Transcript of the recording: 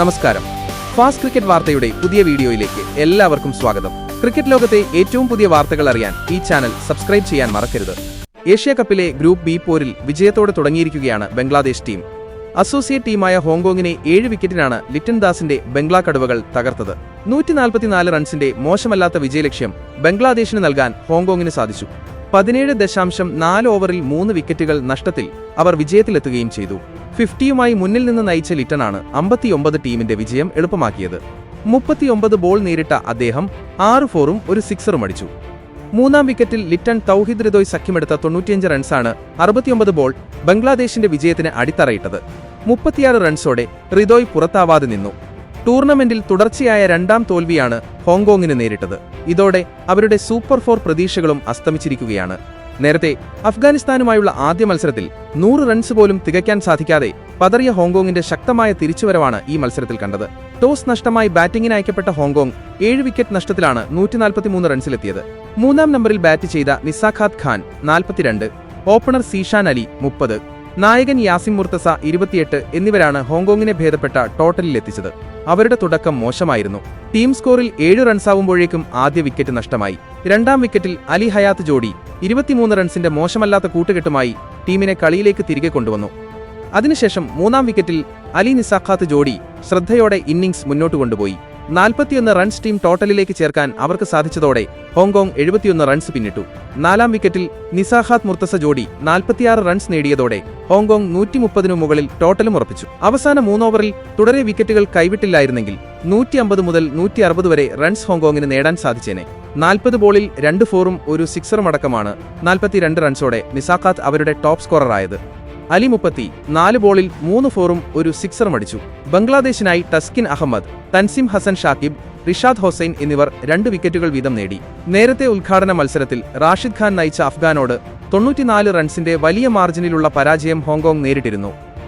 നമസ്കാരം. Fast cricket വാർത്തയുടെ പുതിയ വീഡിയോയിലേക്ക് എല്ലാവർക്കും സ്വാഗതം. ക്രിക്കറ്റ് ലോകത്തെ ഏറ്റവും പുതിയ വാർത്തകൾ അറിയാൻ ഈ ചാനൽ സബ്സ്ക്രൈബ് ചെയ്യാൻ മറക്കരുത്. ഏഷ്യ കപ്പിലെ ഗ്രൂപ്പ് ബി പോരിൽ വിജയത്തോടെ തുടങ്ങിയിരിക്കുകയാണ് ബംഗ്ലാദേശ് ടീം. അസോസിയേറ്റ് ടീമായ ഹോങ്കോങ്ങിനെ ഏഴ് വിക്കറ്റിനാണ് ലിറ്റൻ ദാസിന്റെ ബംഗ്ലാ കടുവകൾ തകർത്തത്. നൂറ്റിനാൽപ്പത്തിനാല് റൺസിന്റെ മോശമല്ലാത്ത വിജയലക്ഷ്യം ബംഗ്ലാദേശിന് നൽകാൻ ഹോങ്കോങ്ങിന് സാധിച്ചു. പതിനേഴ് ദശാംശം നാല് ഓവറിൽ മൂന്ന് വിക്കറ്റുകൾ നഷ്ടത്തിൽ അവർ വിജയത്തിലെത്തുകയും ചെയ്തു. ഫിഫ്റ്റിയുമായി മുന്നിൽ നിന്ന് നയിച്ച ലിറ്റനാണ് അമ്പത്തിയൊമ്പത് ടീമിന്റെ വിജയം എളുപ്പമാക്കിയത്. മുപ്പത്തിയൊമ്പത് ബോൾ നേരിട്ട അദ്ദേഹം ആറ് ഫോറും ഒരു സിക്സറും അടിച്ചു. മൂന്നാം വിക്കറ്റിൽ ലിറ്റൺ തൗഹിദ് റിദോയ് സഖ്യമെടുത്ത തൊണ്ണൂറ്റിയഞ്ച് റൺസാണ് അറുപത്തിയൊമ്പത് ബോൾ ബംഗ്ലാദേശിന്റെ വിജയത്തിന് അടിത്തറയിട്ടത്. മുപ്പത്തിയാറ് റൺസോടെ റിദോയ് പുറത്താവാതെ നിന്നു. ടൂർണമെന്റിൽ തുടർച്ചയായ രണ്ടാം തോൽവിയാണ് ഹോങ്കോങ്ങിന് നേരിട്ടത്. ഇതോടെ അവരുടെ സൂപ്പർ ഫോർ പ്രതീക്ഷകളും അസ്തമിച്ചിരിക്കുകയാണ്. നേരത്തെ അഫ്ഗാനിസ്ഥാനുമായുള്ള ആദ്യ മത്സരത്തിൽ നൂറ് റൺസ് പോലും തികയ്ക്കാൻ സാധിക്കാതെ പതറിയ ഹോങ്കോങ്ങിന്റെ ശക്തമായ തിരിച്ചുവരവാണ് ഈ മത്സരത്തിൽ കണ്ടത്. ടോസ് നഷ്ടമായി ബാറ്റിംഗിന് അയക്കപ്പെട്ട ഹോങ്കോങ് ഏഴ് വിക്കറ്റ് നഷ്ടത്തിലാണ് നൂറ്റിനാൽപ്പത്തിമൂന്ന് റൺസിലെത്തിയത്. മൂന്നാം നമ്പറിൽ ബാറ്റ് ചെയ്ത നിസാഖാദ് ഖാൻ നാൽപ്പത്തിരണ്ട് ഓപ്പണർ സീഷാൻ അലി മുപ്പത് നായകൻ യാസിം മുർത്തസ ഇരുപത്തിയെട്ട് എന്നിവരാണ് ഹോങ്കോങ്ങിനെ ഭേദപ്പെട്ട ടോട്ടലിലെത്തിച്ചത്. അവരുടെ തുടക്കം മോശമായിരുന്നു. ടീം സ്കോറിൽ ഏഴ് റൺസാവുമ്പോഴേക്കും ആദ്യ വിക്കറ്റ് നഷ്ടമായി. രണ്ടാം വിക്കറ്റിൽ അലി ഹയാത്ത് ജോഡി ഇരുപത്തിമൂന്ന് റൺസിന്റെ മോശമല്ലാത്ത കൂട്ടുകെട്ടുമായി ടീമിനെ കളിയിലേക്ക് തിരികെ കൊണ്ടുവന്നു. അതിനുശേഷം മൂന്നാം വിക്കറ്റിൽ അലി നിസാഖാത്ത് ജോഡി ശ്രദ്ധയോടെ ഇന്നിംഗ്സ് മുന്നോട്ട് കൊണ്ടുപോയി. നാൽപ്പത്തിയൊന്ന് റൺസ് ടീം ടോട്ടലിലേക്ക് ചേർക്കാൻ അവർക്ക് സാധിച്ചതോടെ ഹോങ്കോങ് എഴുപത്തിയൊന്ന് റൺസ് പിന്നിട്ടു. നാലാം വിക്കറ്റിൽ നിസാഹാത്ത് മുർത്തസ ജോഡി നാൽപ്പത്തിയാറ് റൺസ് നേടിയതോടെ ഹോങ്കോങ് നൂറ്റിമുപ്പതിനു മുകളിൽ ടോട്ടലും ഉറപ്പിച്ചു. അവസാന മൂന്നോവറിൽ തുടരെ വിക്കറ്റുകൾ കൈവിട്ടില്ലായിരുന്നെങ്കിൽ നൂറ്റി അമ്പത് മുതൽ നൂറ്റി അറുപത് വരെ റൺസ് ഹോങ്കോങ്ങിന് നേടാൻ സാധിച്ചേനെ. നാൽപ്പത് ബോളിൽ രണ്ട് ഫോറും ഒരു സിക്സറും അടക്കമാണ് നാൽപ്പത്തിരണ്ട് റൺസോടെ നിസാഖാത്ത് അവരുടെ ടോപ്പ് സ്കോററായത്. അലി മുപ്പത്തി നാല് ബോളിൽ മൂന്ന് ഫോറും ഒരു സിക്സറും അടിച്ചു. ബംഗ്ലാദേശിനായി ടസ്കിൻ അഹമ്മദ് തൻസിം ഹസൻ ഷാക്കിബ് റിഷാദ് ഹൊസൈൻ എന്നിവർ രണ്ട് വിക്കറ്റുകൾ വീതം നേടി. നേരത്തെ ഉദ്ഘാടന മത്സരത്തിൽ റാഷിദ് ഖാൻ നയിച്ച അഫ്ഗാനോട് തൊണ്ണൂറ്റിനാല് റൺസിന്റെ വലിയ മാർജിനിലുള്ള പരാജയം ഹോങ്കോങ് നേരിട്ടിരുന്നു.